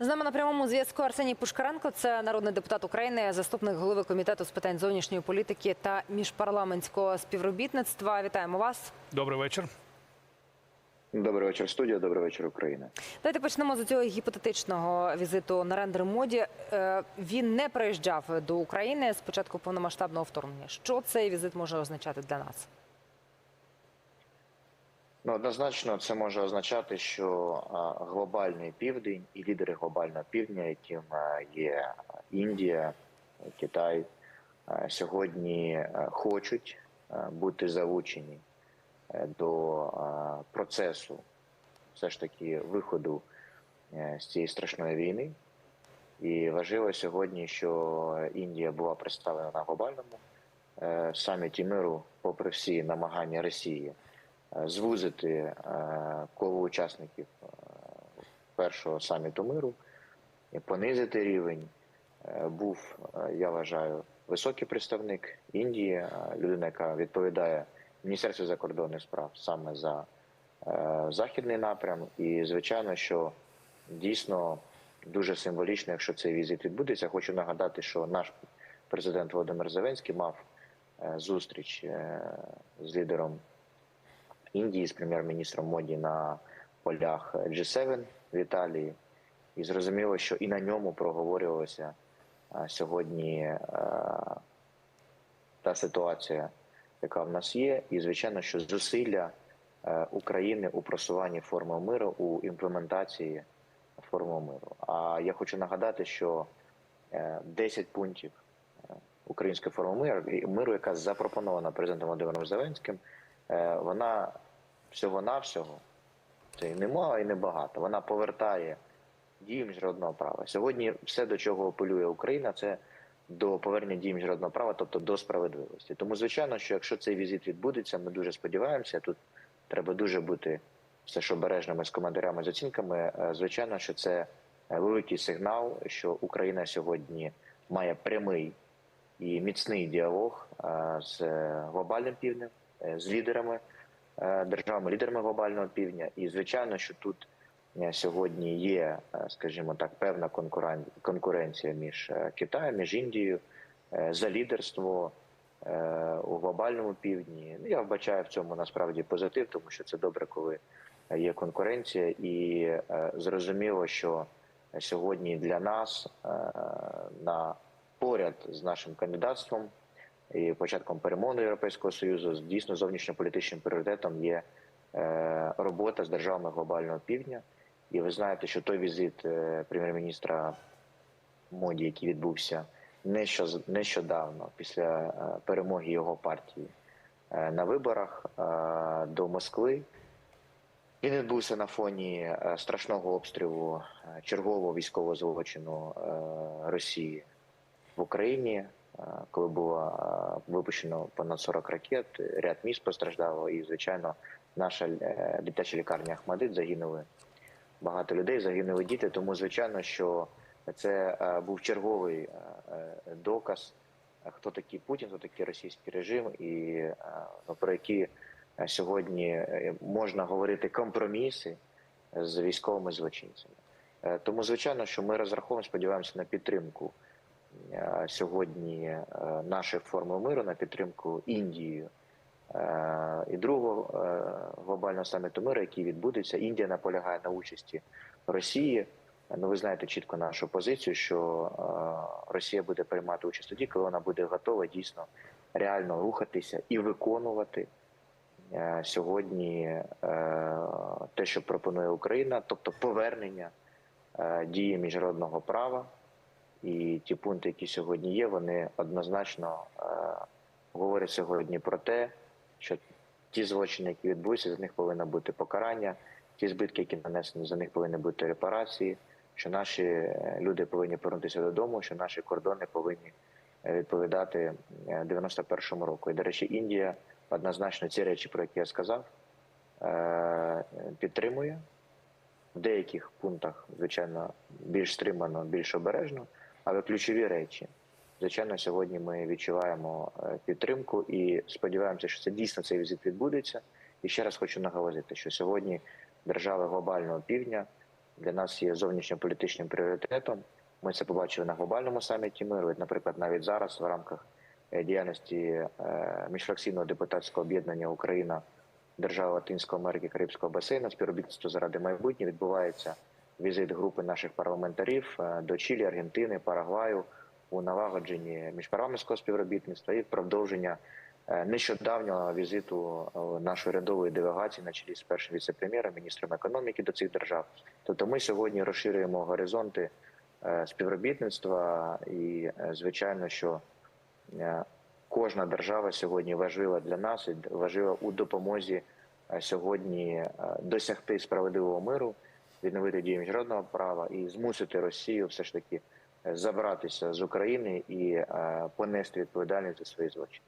З нами на прямому зв'язку Арсеній Пушкаренко, це народний депутат України, заступник голови комітету з питань зовнішньої політики та міжпарламентського співробітництва. Вітаємо вас. Добрий вечір. Добрий вечір, студія. Добрий вечір, Україна. Давайте почнемо з цього гіпотетичного візиту на рендер моді. Е, Він не приїжджав до України з початку повномасштабного вторгнення. Що цей візит може означати для нас? Ну, однозначно, це може означати, що глобальний південь і лідери глобального півдня, яким є Індія, Китай, сьогодні хочуть бути залучені е, до процесу, все ж таки, виходу е, з цієї страшної війни. І важливо сьогодні, що Індія була представлена на глобальному е, саміті миру, попри всі намагання Росії звузити е, коло учасників е, першого саміту миру, понизити рівень. Е, Був, е, я вважаю, високий представник Індії, е, людина, яка відповідає Міністерству закордонних справ саме за е, західний напрям. І звичайно, що дійсно дуже символічно, якщо цей візит відбудеться. Хочу нагадати, що наш президент Володимир Зеленський мав е, зустріч е, з лідером Індії, з прем'єр-міністром Моді на полях G7 в Італії. І зрозуміло, що і на ньому проговорювалося е, сьогодні е, та ситуація, яка в нас є, і звичайно, що зусилля е, України у просуванні форми миру у імплементації форми миру. А я хочу нагадати, що е, 10 пунктів української форми миру, миру, яка запропонована президентом Володимиром Зеленським, вона всього-навсього це і немало, і небагато. Вона повертає дію міжнародного права. Сьогодні все, до чого апелює Україна, це до повернення дії міжнародного права, тобто до справедливості. Тому, звичайно, що якщо цей візит відбудеться, ми дуже сподіваємося. Тут треба дуже бути все ж обережними з коментарями з оцінками. Е, Звичайно, що це е, великий сигнал, що Україна сьогодні має прямий і міцний діалог е, з глобальним півднем, е, з лідерами е, державами, лідерами глобального півдня. І звичайно, що тут сьогодні є, скажімо так, певна конкурен- конкуренція між Китаєм, між Індією за лідерство у глобальному півдні. Ну, Я вбачаю в цьому насправді позитив, тому що це добре, коли є конкуренція, і зрозуміло, що сьогодні для нас на поряд з нашим кандидатством і початком перемоги Європейського союзу дійсно зовнішньополітичним пріоритетом є е, робота з державами глобального півдня. І ви знаєте, що той візит е, прем'єр-міністра Моді, який відбувся нещо- нещодавно після е, перемоги його партії на виборах до Москви, він відбувся на фоні страшного обстрілу чергового військового злочину Росії в Україні, е, коли було е, випущено понад 40 ракет, ряд міст постраждало, і звичайно, наша е, дитяча лікарня Ахмадит загинули багато людей, загинули діти. Тому звичайно, що це був черговий доказ, хто такий Путін, хто такий російський режим, і ну, про які сьогодні можна говорити компроміси з військовими злочинцями. Тому, звичайно, що ми розраховуємо, сподіваємося на підтримку сьогодні е, наших форм миру, на підтримку Індії е, і другого е, глобального саміту миру, який відбудеться. Індія наполягає на участі Росії. Ну, ви знаєте чітко нашу позицію, що е, Росія буде приймати участь тоді, коли вона буде готова дійсно реально рухатися і виконувати е, сьогодні е, те, що пропонує Україна, тобто повернення е, дії міжнародного права. І ті пункти, які сьогодні є, вони однозначно е, говорять сьогодні про те, що ті злочини, які відбулися, за них повинно бути покарання, ті збитки, які нанесені, за них повинні бути репарації, що наші е, люди повинні повернутися додому, що наші кордони повинні е, відповідати е, 91-му року. І, до речі, Індія однозначно ці речі, про які я сказав, е, підтримує. В деяких пунктах, звичайно, більш стримано, більш обережно, але ключові речі. Звичайно, сьогодні ми відчуваємо е, підтримку і сподіваємося, що це дійсно цей візит відбудеться. І ще раз хочу наголосити, що сьогодні держави глобального півдня для нас є зовнішньополітичним пріоритетом. Ми це побачили на глобальному саміті миру. Наприклад, навіть зараз в рамках е, діяльності е, міжфракційного депутатського об'єднання Україна, держава Латинської Америки, Карибського басейну, співробітництво заради майбутнього відбувається візит групи наших парламентарів е, до Чилі, Аргентини, Парагваю у налагодженні міжпарламентського співробітництва і продовження е, нещодавнього візиту е, нашої рядової делегації на чолі з першим віце-прем'єром, міністром економіки до цих держав. Тобто ми сьогодні розширюємо горизонти співробітництва, і звичайно, що кожна держава сьогодні важлива для нас і важлива у допомозі сьогодні досягти справедливого миру, відновити дії міжнародного права і змусити Росію все ж таки е, забратися з України і е, понести відповідальність за свої злочини.